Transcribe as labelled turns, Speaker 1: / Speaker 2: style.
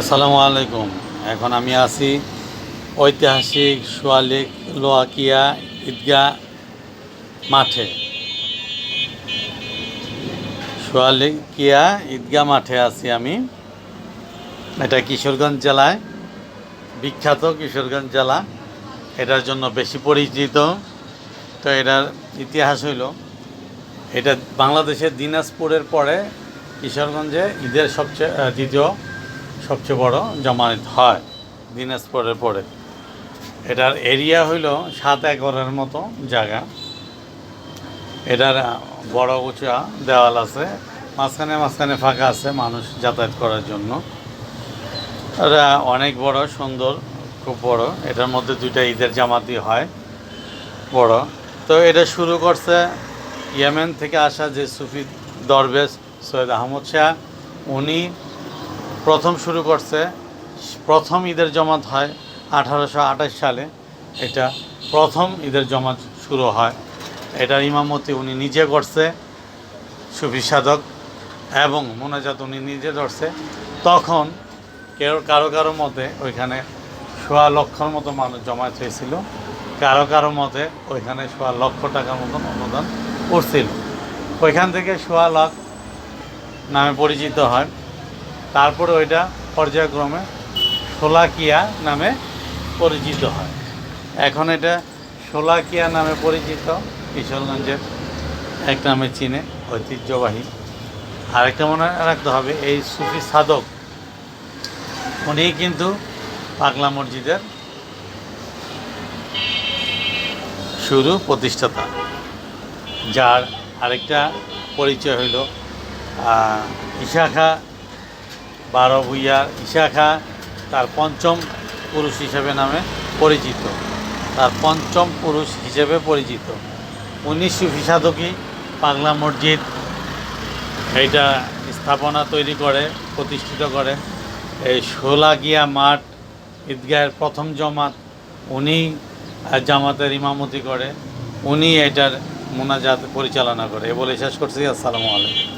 Speaker 1: আসসালামু আলাইকুম। এখন আমি আছি ঐতিহাসিক সোয়ালিক লোয়াকিয়া ঈদগাহ মাঠে। সোয়ালিকিয়া ঈদগাহ মাঠে আছি আমি। এটা কিশোরগঞ্জ জেলায়। বিখ্যাত কিশোরগঞ্জ জেলা। এটার জন্য বেশি পরিচিত। তো এটার ইতিহাস হইল, এটা বাংলাদেশের দিনাজপুরের পরে কিশোরগঞ্জে ঈদের সবচেয়ে দ্বিতীয় সবচেয়ে বড় জমায়েত হয়, দিনাজপুরের পরে। এটার এরিয়া হইল সাত একরের মতো জায়গা। এটার বড় উঁচা দেওয়াল আছে, মাঝখানে মাঝখানে ফাঁকা আছে মানুষ যাতায়াত করার জন্য। এটা অনেক বড়, সুন্দর, খুব বড়। এটার মধ্যে দুইটা ঈদের জামাতি হয়, বড়। তো এটা শুরু করছে ইয়েমেন থেকে আসা যে সুফি দরবেশ সৈয়দ আহমদ শাহ, উনি প্রথম শুরু করছে, প্রথম ঈদের জমাত হয় আঠারোশো আঠাশ সালে। এটা প্রথম ঈদের জমাত শুরু হয়। এটার ইমামতি উনি নিজে করছে সুফি সাধক এবং মোনাজাত উনি নিজে ধরছে। তখন কেউ কারও কারও মতে ওইখানে সোয়া লক্ষর মতো মানুষ জমায়েত হয়েছিল। কারও কারও মতে ওইখানে সোয়া লক্ষ টাকার মতন অনুদান করছিল ওইখান থেকে সোয়া লাখ নামে পরিচিত হয়। তারপরে ওইটা পর্যায়ক্রমে সোলাকিয়া নামে পরিচিত হয়। এখন এটা সোলাকিয়া নামে পরিচিত, কিশোরগঞ্জের এক নামে চীনে ঐতিহ্যবাহী। আরেকটা মনে রাখতে হবে, এই সুফি সাধক, উনি কিন্তু পাগলা মসজিদের শুরু প্রতিষ্ঠাতা, যার আরেকটা পরিচয় হইল ইশাখা বারো ভুইয়ার ইশাখা, তার পঞ্চম পুরুষ হিসেবে নামে পরিচিত। তার পঞ্চম পুরুষ হিসেবে পরিচিত। উনিশশো সুফি সাধকই পাগলা মসজিদ। এইটা স্থাপনা তৈরি করে, প্রতিষ্ঠিত করে। এই শোলাগিয়া মাঠ, ঈদগাহের প্রথম জমাত, উনি জামাতের ইমামতি করে। উনি এটার মোনাজাত পরিচালনা করে। এ বলে শেষ করছি। আসসালামু আলাইকুম।